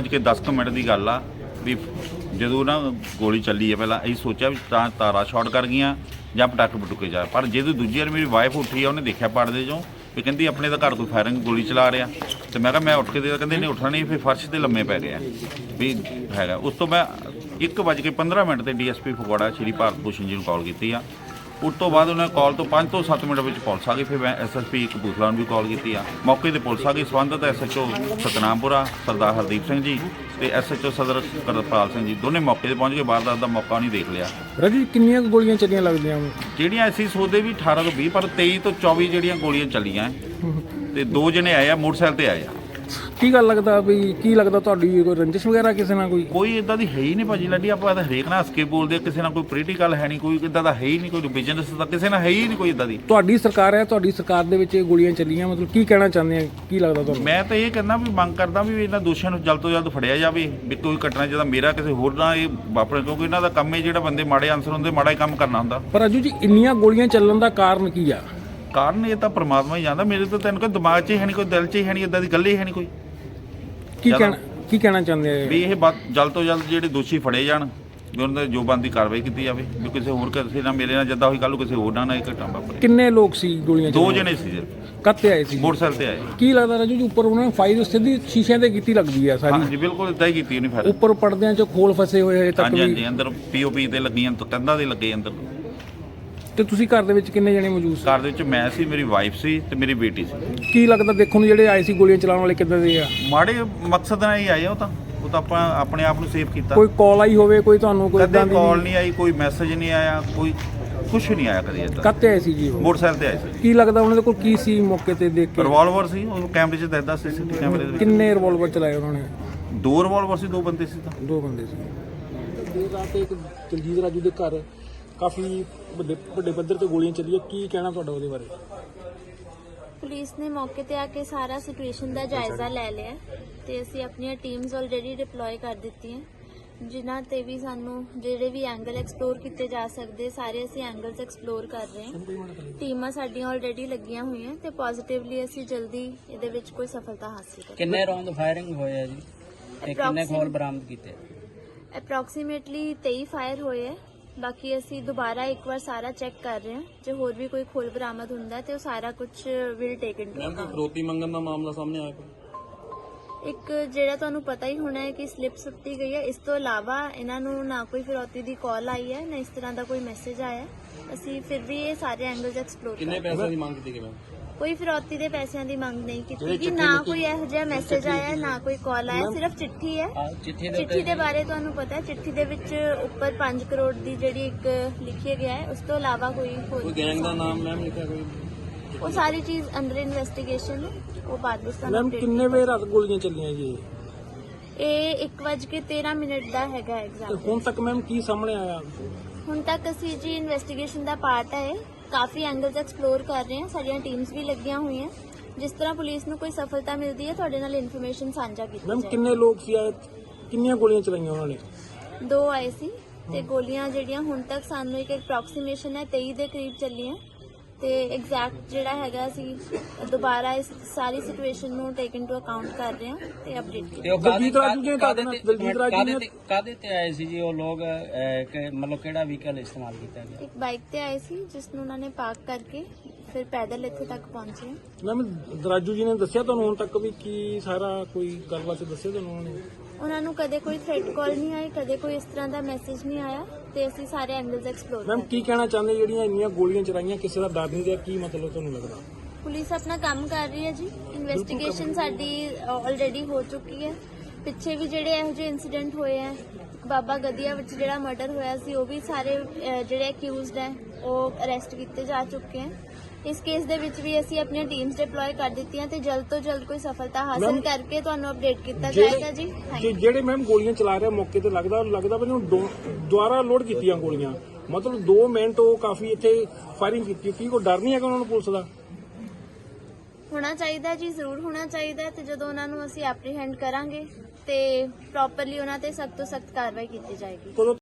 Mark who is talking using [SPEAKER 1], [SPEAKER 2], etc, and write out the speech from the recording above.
[SPEAKER 1] 1:10 minute ਦੀ ਗੱਲ ਆ ਵੀ ਜਦੋਂ ਨਾ ਗੋਲੀ ਚੱਲੀ ਹੈ ਪਹਿਲਾਂ ਅਸੀਂ ਸੋਚਿਆ ਵੀ ਤਾਂ ਤਾਰਾ ਸ਼ਾਰਟ ਕਰ ਗਈਆਂ ਜਾਂ ਪਟਾਕੇ ਪਟੂਕੇ ਜਾ ਪਰ ਜਦੋਂ ਦੂਜੀ ਵਾਰ ਮੇਰੀ ਵਾਈਫ ਉੱਠੀ ਆ, ਉਹਨੇ ਦੇਖਿਆ ਪੜਦੇ ਚੋਂ ਵੀ ਕਹਿੰਦੀ ਆਪਣੇ ਤਾਂ ਘਰ ਕੋਈ ਫਾਇਰਿੰਗ ਗੋਲੀ ਚਲਾ ਰਿਹਾ। ਤੇ ਮੈਂ ਕਿਹਾ ਮੈਂ ਉੱਠ ਕੇ ਦੇ ਕਹਿੰਦੇ ਨਹੀਂ ਉੱਠਣਾ ਨਹੀਂ, ਫਿਰ ਫਰਸ਼ ਤੇ ਲੰਮੇ ਪੈ ਗਿਆ ਵੀ ਹੈਗਾ। ਉਸ ਤੋਂ ਮੈਂ 1:15 ਮਿੰਟ ਤੇ ਡੀਐਸਪੀ ਫਗਵਾੜਾ ਸ਼੍ਰੀ ਭਾਰਤ ਭੂਸ਼ਣ ਜੀ ਨੂੰ ਕਾਲ ਕੀਤੀ ਆ। ਉਸ ਤੋਂ ਬਾਅਦ ਉਹਨਾਂ ਕਾਲ ਤੋਂ 5 ਤੋਂ 7 ਮਿੰਟ ਵਿੱਚ ਪੁਲਿਸ ਆ ਗਈ। ਫਿਰ ਮੈਂ ਐਸਐਸਪੀ ਕਪੂਰਥਲਾ ਨੂੰ ਵੀ ਕਾਲ ਕੀਤੀ ਆ। ਮੌਕੇ ਤੇ ਪੁਲਿਸ ਆ ਗਈ। ਸਬੰਧਤ ਐਸਐਚਓ ਸਤਨਾਮਪੁਰਾ ਸਰਦਾਰ ਹਰਦੀਪ ਸਿੰਘ ਜੀ ਤੇ ਐਸਐਚਓ ਸਦਰ ਕਰਪਾਲ ਸਿੰਘ ਜੀ ਦੋਨੇ ਮੌਕੇ ਤੇ ਪਹੁੰਚ ਕੇ ਵਾਰਦਾਤ ਦਾ ਮੌਕਾ ਨਹੀਂ ਦੇਖ ਲਿਆ।
[SPEAKER 2] ਰਾਜੂ ਕਿੰਨੀਆਂ ਕੁ ਗੋਲੀਆਂ ਚੱਲੀਆਂ ਲੱਗਦੀਆਂ ਵਾਂ?
[SPEAKER 1] ਜਿਹੜੀਆਂ ਅਸੀਂ ਸੋਚਦੇ ਵੀ 18 ਤੋਂ 20 ਪਰ 23 ਤੋਂ 24 ਜਿਹੜੀਆਂ ਗੋਲੀਆਂ ਚੱਲੀਆਂ ਤੇ ਦੋ ਜਣੇ ਆਏ ਆ ਮੋਟਰਸਾਈਕਲ ਤੇ ਆਏ ਆ।
[SPEAKER 2] ਕੀ ਗੱਲ ਲੱਗਦਾ ਵੀ ਕੀ ਲੱਗਦਾ ਤੁਹਾਡੀ ਕੋਈ ਰੰਜਿਸ਼ ਵਗੈਰਾ ਕਿਸੇ ਨਾਲ ਕੋਈ?
[SPEAKER 1] ਕੋਈ ਇਦਾਂ ਦੀ ਹੈ ਹੀ ਨਹੀਂ ਭਾਜੀ ਲੱਡੀ ਆਪਾਂ ਤਾਂ ਹਰੇਕ ਨਾਲ ਹੱਸ ਕੇ ਬੋਲਦੇ ਆ ਕਿਸੇ ਨਾਲ ਕੋਈ ਪੋਲੀਟੀਕਲ ਹੈ ਨਹੀਂ ਕੋਈ ਇਦਾਂ ਦਾ ਹੈ ਹੀ ਨਹੀਂ ਕੋਈ ਬਿਜ਼ਨਸ ਦਾ ਕਿਸੇ ਨਾਲ ਹੈ ਹੀ ਨਹੀਂ ਕੋਈ ਇਦਾਂ ਦੀ।
[SPEAKER 2] ਤੁਹਾਡੀ ਸਰਕਾਰ ਹੈ ਤੁਹਾਡੀ ਸਰਕਾਰ ਦੇ ਵਿੱਚ ਇਹ ਗੋਲੀਆਂ ਚੱਲੀਆਂ ਮਤਲਬ ਕੀ ਕਹਿਣਾ ਚਾਹੁੰਦੇ ਆ ਕੀ ਲੱਗਦਾ ਤੁਹਾਨੂੰ?
[SPEAKER 1] ਮੈਂ ਤਾਂ ਇਹ ਕਹਿੰਦਾ ਵੀ ਮੰਗ ਕਰਦਾ ਵੀ ਇਹਨਾਂ ਦੋਸ਼ੀਆਂ ਨੂੰ ਜਲਦ ਤੋਂ ਜਲਦ ਫੜਿਆ ਜਾਵੇ ਵੀ ਕੋਈ ਘਟਨਾ ਜਿਹਦਾ ਮੇਰਾ ਕਿਸੇ ਹੋਰ ਨਾਲ ਇਹ ਵਾਪਰੇ ਕਿਉਂਕਿ ਇਹਨਾਂ ਦਾ ਕੰਮ ਹੈ ਜਿਹੜਾ ਬੰਦੇ ਮਾੜੇ ਆਨਸਰ ਹੁੰਦੇ ਮਾੜਾ ਹੀ ਕੰਮ ਕਰਨਾ ਹੁੰਦਾ।
[SPEAKER 2] ਪਰ ਰਾਜੂ ਜੀ ਇੰਨੀਆਂ ਗੋਲੀਆਂ ਚੱਲਣ ਦਾ ਕਾਰਨ ਕੀ ਆ?
[SPEAKER 1] ਕਾਰਨ ਇਹ ਤਾਂ ਪ੍ਰਮਾਤਮਾ ਹੀ ਜਾਣਦਾ ਮੇਰੇ ਤਾਂ ਤੈਨੂੰ ਕੋਈ ਦਿਮਾਗ 'ਚ ਹੀ ਹੈ ਨਹੀਂ ਕੋਈ ਦਿਲ 'ਚ ਹੀ ਹੈ ਨਹੀਂ ਇਦਾਂ ਦੀ ਗੱਲ ਹੀ ਹੈ ਨਹੀਂ ਕੋਈ।
[SPEAKER 2] ਕੀ ਕਹਿਣਾ ਕੀ ਕਹਿਣਾ ਚਾਹੁੰਦੇ ਆ
[SPEAKER 1] ਵੀ ਇਹ ਜਲਦ ਤੋਂ ਜਲਦ ਜਿਹੜੇ ਦੋਸ਼ੀ ਫੜੇ ਜਾਣ ਵੀ ਉਹਨਾਂ ਦੇ ਜੋ ਬੰਦੀ ਕਾਰਵਾਈ ਕੀਤੀ ਜਾਵੇ ਵੀ ਕਿਸੇ ਹੋਰ ਕਿਸੇ ਨਾਲ ਮੇਰੇ ਨਾਲ ਜਿੱਦਾਂ ਹੋਈ ਕੱਲ ਨੂੰ ਕਿਸੇ ਹੋਰ ਨਾਲ ਨਾ ਇਹ ਘਟਨਾ ਵਾਪਰੇ।
[SPEAKER 2] ਕਿੰਨੇ ਲੋਕ ਸੀ ਗੋਲੀਆਂ
[SPEAKER 1] ਦੋ ਜਣੇ ਸੀ ਸਿਰਫ।
[SPEAKER 2] ਕੱਤੇ ਆਏ ਸੀ।
[SPEAKER 1] ਮੋਟਰਸਾਈਕਲ ਤੇ ਆਏ।
[SPEAKER 2] ਕੀ ਲੱਗਦਾ ਰਾਜੂ ਜੀ ਉੱਪਰ ਉਹਨਾਂ ਨੇ ਫਾਇਰ ਸਿੱਧੀ ਸ਼ੀਸ਼ਿਆਂ ਤੇ ਕੀਤੀ ਲੱਗਦੀ ਆ ਸਾਰੀ?
[SPEAKER 1] ਹਾਂਜੀ ਬਿਲਕੁਲ ਇਦਾਂ ਹੀ ਕੀਤੀ ਉਹਨੇ ਫਿਰ
[SPEAKER 2] ਉੱਪਰ ਪਰਦਿਆਂ 'ਚ ਖੋਲ ਫਸੇ ਹੋਏ ਹਜੇ ਤੱਕ
[SPEAKER 1] ਹਾਂਜੀ
[SPEAKER 2] ਵੀ।
[SPEAKER 1] ਹਾਂਜੀ ਅੰਦਰ ਪੀਓਪੀ ਤੇ ਲੱਗੀਆਂ ਤਾਂ ਕੰਧਾਂ ਦੇ ਲੱਗੇ ਅੰਦਰ।
[SPEAKER 2] ਤੇ ਤੁਸੀਂ ਘਰ ਦੇ ਵਿੱਚ ਕਿੰਨੇ ਜਣੇ ਮੌਜੂਦ ਸੀ?
[SPEAKER 1] ਘਰ ਦੇ ਵਿੱਚ ਮੈਂ ਸੀ ਮੇਰੀ ਵਾਈਫ ਸੀ ਤੇ ਮੇਰੀ ਬੇਟੀ ਸੀ।
[SPEAKER 2] ਕੀ ਲੱਗਦਾ ਦੇਖਣ ਨੂੰ ਜਿਹੜੇ ਆਏ ਸੀ ਗੋਲੀਆਂ ਚਲਾਉਣ ਵਾਲੇ ਕਿੱਦਾਂ ਦੇ ਆ?
[SPEAKER 1] ਮਾੜੇ ਮਕਸਦ ਨਾਲ ਹੀ ਆਏ ਆ ਉਹ ਤਾਂ। ਉਹ ਤਾਂ ਆਪਾਂ ਆਪਣੇ ਆਪ ਨੂੰ ਸੇਫ ਕੀਤਾ।
[SPEAKER 2] ਕੋਈ ਕਾਲ ਆਈ ਹੋਵੇ ਕੋਈ ਤੁਹਾਨੂੰ ਕੋਈ
[SPEAKER 1] ਕਦੇ
[SPEAKER 2] ਇਦਾਂ ਦੀ
[SPEAKER 1] ਕਾਲ ਨਹੀਂ ਆਈ ਕੋਈ ਮੈਸੇਜ ਨਹੀਂ ਆਇਆ ਕੋਈ ਕੁਝ ਨਹੀਂ ਆਇਆ ਕਦੇ ਇਦਾਂ
[SPEAKER 2] ਕੱਤੇ ਆਏ ਸੀ ਜੀ ਉਹ?
[SPEAKER 1] ਮੋਟਰਸਾਈਕਲ ਤੇ ਆਏ ਸੀ।
[SPEAKER 2] ਕੀ ਲੱਗਦਾ ਉਹਨਾਂ ਦੇ ਕੋਲ ਕੀ ਸੀ ਮੌਕੇ ਤੇ ਦੇਖ ਕੇ?
[SPEAKER 1] ਰਿਵਾਲਵਰ ਸੀ ਉਹ ਕੈਮਰੇ 'ਚ ਦੱਸਦਾ ਸੀ ਸੀਸੀਟੀਵੀ ਕੈਮਰੇ ਦੇ ਵਿੱਚ।
[SPEAKER 2] ਕਿੰਨੇ ਰਿਵਾਲਵਰ ਚਲਾਏ ਉਹਨਾਂ ਨੇ?
[SPEAKER 1] ਦੋ ਰਿਵਾਲਵਰ ਸੀ ਦੋ ਬੰਦੇ ਸੀ ਤਾਂ।
[SPEAKER 2] ਦੋ ਬੰਦੇ ਸੀ। ਦੇਰ ਰਾਤ ਇੱਕ ਜਲਜੀਤ ਰਾਜੂ ਦੇ ਘਰ ਕਾਫੀ ਵੱਡੇ ਵੱਡੇ ਪੱਧਰ ਤੇ ਗੋਲੀਆਂ ਚੱਲੀਆਂ। ਕੀ ਕਹਿਣਾ ਤੁਹਾਡਾ ਉਹਦੇ ਬਾਰੇ?
[SPEAKER 3] ਪੁਲਿਸ ਨੇ ਮੌਕੇ ਤੇ ਆ ਕੇ ਸਾਰਾ ਸਿਚੁਏਸ਼ਨ ਦਾ ਜਾਇਜ਼ਾ ਲੈ ਲਿਆ ਤੇ ਅਸੀਂ ਆਪਣੀਆਂ ਟੀਮਸ ਆਲਰੇਡੀ ਡਿਪਲੋਏ ਕਰ ਦਿੱਤੀਆਂ ਜਿਨ੍ਹਾਂ ਤੇ ਵੀ ਸਾਨੂੰ ਜਿਹੜੇ ਵੀ ਐਂਗਲ ਐਕਸਪਲੋਰ ਕੀਤੇ ਜਾ ਸਕਦੇ ਸਾਰੇ ਅਸੀਂ ਐਂਗਲਸ ਐਕਸਪਲੋਰ ਕਰ ਰਹੇ ਹਾਂ। ਟੀਮਾਂ ਸਾਡੀਆਂ ਆਲਰੇਡੀ ਲੱਗੀਆਂ ਹੋਈਆਂ ਤੇ ਪੋਜ਼ਿਟਿਵਲੀ ਅਸੀਂ ਜਲਦੀ ਇਹਦੇ ਵਿੱਚ ਕੋਈ ਸਫਲਤਾ ਹਾਸਲ ਕਰਾਂਗੇ।
[SPEAKER 4] ਕਿੰਨੇ ਰੌਂਦ ਫਾਇਰਿੰਗ ਹੋਏ ਆ ਜੀ? ਤੇ ਕਿੰਨੇ ਖੋਲ ਬਰਾਮਦ ਕੀਤੇ?
[SPEAKER 3] ਅਪਰੋਕਸੀਮੇਟਲੀ 23 ਫਾਇਰ ਹੋਏ ਹੈ। ਬਾਕੀ ਅਸੀਂ ਦੁਬਾਰਾ ਇੱਕ ਵਾਰ ਸਾਰਾ ਚੈੱਕ ਕਰ ਰਹੇ ਹਾਂ। ਜੇ ਹੋਰ ਵੀ ਕੋਈ ਖੋਲ ਬਰਾਮਦ ਹੁੰਦਾ ਹੈ ਤੇ ਉਹ ਸਾਰਾ ਕੁਝ ਵਿਲ ਟੇਕ ਇਨਟੂ ਅਕਾਊਂਟ
[SPEAKER 5] ਫਰੋਤੀ ਮੰਗਣ ਦਾ ਮਾਮਲਾ ਸਾਹਮਣੇ ਆਇਆ ਕੋਈ?
[SPEAKER 3] ਇੱਕ ਜਿਹੜਾ ਤੁਹਾਨੂੰ ਪਤਾ ਹੀ ਹੋਣਾ ਹੈ ਕਿ ਸਲਿੱਪ ਸੁੱਟੀ ਗਈ ਹੈ। ਇਸ ਤੋਂ ਇਲਾਵਾ ਇਹਨਾਂ ਨੂੰ ਨਾ ਕੋਈ ਫਿਰੌਤੀ ਦੀ ਕਾਲ ਆਈ ਹੈ ਨਾ ਇਸ ਤਰ੍ਹਾਂ ਦਾ ਕੋਈ ਮੈਸੇਜ ਆਇਆ ਹੈ। ਅਸੀਂ ਫਿਰ ਵੀ ਇਹ ਸਾਰੇ ਐਂਗਲਸ ਐਕਸਪਲੋਰ ਕਰ
[SPEAKER 5] ਕਿੰਨੇ ਪੈਸੇ ਦੀ ਮੰਗ ਕੀਤੀ ਗਈ ਮੈਂ
[SPEAKER 3] ਕੋਈ ਫਿਰੌਤੀ ਦੇ ਪੈਸਿਆਂ ਦੀ ਮੰਗ ਨਹੀਂ ਕੀਤੀ ਕਿ ਨਾ ਕੋਈ ਇਹੋ ਜਿਹਾ ਮੈਸੇਜ ਆਇਆ ਨਾ ਕੋਈ ਕਾਲ ਆਇਆ ਸਿਰਫ ਚਿੱਠੀ ਹੈ।
[SPEAKER 4] ਚਿੱਠੀ ਦੇ
[SPEAKER 3] ਬਾਰੇ ਤੁਹਾਨੂੰ ਪਤਾ ਹੈ ਚਿੱਠੀ ਦੇ ਵਿੱਚ ਉੱਪਰ 5 ਕਰੋੜ ਦੀ ਜਿਹੜੀ ਇੱਕ ਲਿਖਿਆ ਗਿਆ ਹੈ ਉਸ ਤੋਂ ਇਲਾਵਾ ਕੋਈ
[SPEAKER 5] ਕੋਈ
[SPEAKER 3] ਹੋਰ
[SPEAKER 5] ਗੈਂਗ ਦਾ ਨਾਮ ਮੈਮ ਲਿਖਿਆ ਕੋਈ?
[SPEAKER 3] ਉਹ ਸਾਰੀ ਚੀਜ਼ ਅੰਡਰ ਇਨਵੈਸਟੀਗੇਸ਼ਨ ਹੈ। ਉਹ ਬਾਅਦ ਵਿੱਚ ਤੁਹਾਨੂੰ
[SPEAKER 2] ਮੈਮ ਕਿੰਨੇ ਵਜੇ ਰਾਤ ਗੋਲੀਆਂ ਚੱਲੀਆਂ ਜੀ? ਇਹ?
[SPEAKER 3] ਇਹ 1:13 ਮਿੰਟ ਦਾ ਹੈਗਾ ਐਗਜ਼ਾਮ
[SPEAKER 2] ਹੁਣ ਤੱਕ ਮੈਮ ਕੀ ਸਾਹਮਣੇ ਆਇਆ?
[SPEAKER 3] ਹੁਣ ਤੱਕ ਅਸੀਂ ਜੀ ਇਨਵੈਸਟੀਗੇਸ਼ਨ ਦਾ ਪਾਰਟ ਹੈ। ਕਾਫੀ ਐਂਗਲਸ ਐਕਸਪਲੋਰ ਕਰ ਰਹੇ ਹਾਂ। ਸਾਡੀਆਂ ਟੀਮਸ ਵੀ ਲੱਗੀਆਂ ਹੋਈਆਂ। ਜਿਸ ਤਰ੍ਹਾਂ ਪੁਲਿਸ ਨੂੰ ਕੋਈ ਸਫਲਤਾ ਮਿਲਦੀ ਹੈ ਤੁਹਾਡੇ ਨਾਲ ਇਨਫੋਰਮੇਸ਼ਨ ਸਾਂਝਾ ਕੀਤੀ
[SPEAKER 2] ਮੈਮ
[SPEAKER 3] ਜਾਏ
[SPEAKER 2] ਕਿੰਨੇ ਲੋਕ ਸੀ ਆਏ? ਕਿੰਨੀਆਂ ਗੋਲੀਆਂ ਚਲਾਈਆਂ ਉਹਨਾਂ ਨੇ?
[SPEAKER 3] ਦੋ ਆਏ ਸੀ ਤੇ ਗੋਲੀਆਂ ਜਿਹੜੀਆਂ ਹੁਣ ਤੱਕ ਸਾਨੂੰ ਇੱਕ ਅਪਰੋਕਸੀਮੇਸ਼ਨ ਹੈ 23 ਦੇ ਕਰੀਬ ਚੱਲੀਆਂ। ਤੇ ਐਗਜ਼ੈਕਟ ਜਿਹੜਾ ਹੈਗਾ ਅਸੀਂ ਦੁਬਾਰਾ ਇਸ ਸਾਰੀ ਸਿਚੁਏਸ਼ਨ ਨੂੰ ਟੇਕ ਇਨਟੂ ਅਕਾਊਂਟ ਕਰ ਰਹੇ ਹਾਂ ਤੇ ਅਪਡੇਟ ਕੀਤਾ
[SPEAKER 4] ਤੇ ਉਹ
[SPEAKER 2] ਦਲਜੀਤ ਰਾਜੂ ਨੇ
[SPEAKER 4] ਕਾਹਦੇ
[SPEAKER 2] ਤੁਹਾਡੇ
[SPEAKER 4] ਤੇ
[SPEAKER 2] ਦਲਜੀਤ ਰਾਜੂ
[SPEAKER 4] ਕਾਹਦੇ
[SPEAKER 2] ਨੇ-
[SPEAKER 4] ਕਾਹਦੇ ਤੇ ਆਏ ਸੀ ਜੀ ਉਹ ਲੋਕ ਅਹ, ਕਿ ਮਤਲਬ ਕਿਹੜਾ ਵਹੀਕਲ ਇਸਤੇਮਾਲ ਕੀਤਾ ਗਿਆ?
[SPEAKER 3] ਇੱਕ ਬਾਈਕ ਤੇ ਆਏ ਸੀ ਜਿਸ ਨੂੰ ਉਹਨਾਂ ਨੇ ਪਾਰਕ ਕਰਕੇ ਫਿਰ ਪੈਦਲ ਇੱਥੇ ਤੱਕ ਪਹੁੰਚੇ।
[SPEAKER 2] ਮੈਮ ਰਾਜੂ ਜੀ ਨੇ ਦੱਸਿਆ ਤੁਹਾਨੂੰ ਹੁਣ ਤੱਕ ਵੀ ਕੀ ਸਾਰਾ ਕੋਈ ਗੱਲਬਾਤ ਦੱਸਿਆ ਤੁਹਾਨੂੰ ਉਹਨਾਂ ਨੇ?
[SPEAKER 3] ਉਹਨਾਂ ਨੂੰ ਕਦੇ ਕੋਈ ਥ੍ਰੈਟ ਕਾਲ ਨਹੀਂ ਆਈ ਕਦੇ ਕੋਈ ਇਸ ਤਰ੍ਹਾਂ ਦਾ ਮੈਸੇਜ ਨਹੀਂ ਆਇਆ ਤੇ ਅਸੀਂ ਸਾਰੇ ਐਂਗਲਸ ਐਕਸਪਲੋਰ
[SPEAKER 2] ਮੈਮ ਕੀ ਕਹਿਣਾ ਚਾਹੁੰਦੇ ਜਿਹੜੀਆਂ ਇੰਨੀਆਂ ਗੋਲੀਆਂ ਚਲਾਈਆਂ ਕਿਸੇ ਦਾ ਡਰ ਨਹੀਂ ਰਿਹਾ? ਕੀ ਮਤਲਬ ਤੁਹਾਨੂੰ ਲੱਗਦਾ?
[SPEAKER 3] ਪੁਲਿਸ ਆਪਣਾ ਕੰਮ ਕਰ ਰਹੀ ਹੈ ਜੀ। ਇਨਵੈਸਟੀਗੇਸ਼ਨ ਸਾਡੀ ਆਲਰੇਡੀ ਹੋ ਚੁੱਕੀ ਹੈ। ਪਿੱਛੇ ਵੀ ਜਿਹੜੇ ਇਹੋ ਜਿਹੇ ਇਨਸੀਡੈਂਟ ਹੋਏ ਆ ਬਾਬਾ ਗਦੀਆ ਵਿੱਚ ਜਿਹੜਾ ਮਰਡਰ ਹੋਇਆ ਸੀ ਉਹ ਵੀ ਸਾਰੇ ਜਿਹੜੇ ਅਕਿਊਜ਼ਡ ਹੈ ਉਹ ਅਰੈਸਟ ਕੀਤੇ ਜਾ ਚੁੱਕੇ ਹਨ ਇਸ ਕੇਸ ਦੇ ਵਿੱਚ ਵੀ ਅਸੀਂ ਆਪਣੀਆਂ ਟੀਮਸ ਡਿਪਲੋਏ ਕਰ ਦਿੱਤੀਆਂ ਤੇ ਜਲਦ ਤੋਂ ਜਲਦ ਕੋਈ ਸਫਲਤਾ ਹਾਸਲ
[SPEAKER 2] Ma'am,
[SPEAKER 3] ਕਰਕੇ ਤੁਹਾਨੂੰ ਅਪਡੇਟ ਕੀਤਾ ਜਾਏਗਾ ਜੀ। ਥੈਂਕ
[SPEAKER 2] ਕਿ ਜਿਹੜੇ ਮੈਮ ਗੋਲੀਆਂ ਚਲਾ ਰਿਹਾ ਮੌਕੇ ਤੇ ਲੱਗਦਾ ਲੱਗਦਾ ਵੀ ਉਹਨੂੰ ਦੋ- ਦੁਬਾਰਾ ਲੋਡ ਕੀਤੀਆਂ ਗੋਲੀਆਂ। ਮਤਲਬ 2 ਮਿੰਟ ਉਹ ਕਾਫੀ ਇੱਥੇ ਫਾਇਰਿੰਗ ਕੀਤੀ ਕੀ ਕੋਈ ਡਰ ਨਹੀਂ ਹੈਗਾ ਉਹਨਾਂ ਨੂੰ ਪੁਲਿਸ ਦਾ?
[SPEAKER 3] ਹੋਣਾ ਚਾਹੀਦਾ ਜੀ ਜ਼ਰੂਰ ਹੋਣਾ ਚਾਹੀਦਾ ਤੇ ਜਦੋਂ ਉਹਨਾਂ ਨੂੰ ਅਸੀਂ ਐਪਰੀਹੈਂਡ ਕਰਾਂਗੇ ਤੇ ਪ੍ਰੋਪਰਲੀ ਉਹਨਾਂ ਤੇ ਸਖਤ ਤੋਂ ਸਖਤ ਕਾਰਵਾਈ ਕੀਤੀ ਜਾਏਗੀ।
[SPEAKER 2] ਕਦੋਂ